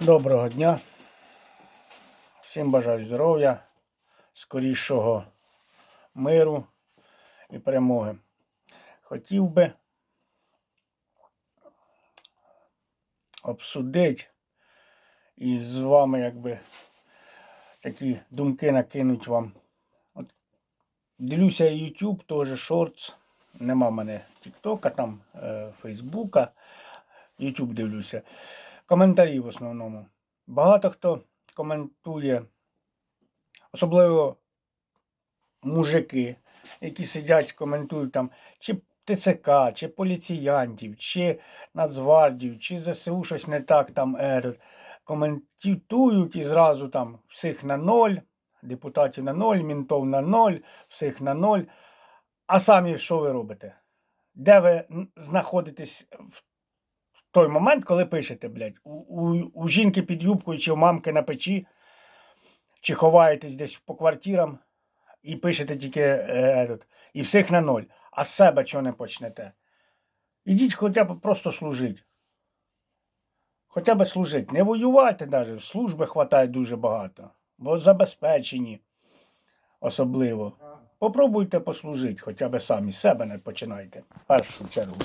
Доброго дня. Всім бажаю здоров'я, скорішого миру і перемоги. Хотів би обсудити і з вами якби такі думки накинуть вам. От, дивлюся YouTube, теж шортс. Нема в мене Тіктока, там е, Фейсбука. YouTube дивлюся. Коментарі в основному. Багато хто коментує, особливо мужики, які сидять, коментують там, чи ТЦК, чи поліціянтів, чи Нацгвардію, чи ЗСУ щось не так там е, коментують і зразу там всіх на ноль, депутатів на ноль, мінтов на ноль, всіх на ноль. А самі що ви робите? Де ви знаходитесь в той момент, коли пишете, блядь, у, у, у жінки під юбкою чи у мамки на печі, чи ховаєтесь десь по квартирам і пишете тільки е, этот, і всіх на ноль, а з себе чого не почнете. Ідіть хоча б просто служити. Хоча б служити. Не воювати навіть, служби хватає дуже багато, бо забезпечені особливо. Попробуйте послужити, хоча б самі себе не починайте. В першу чергу.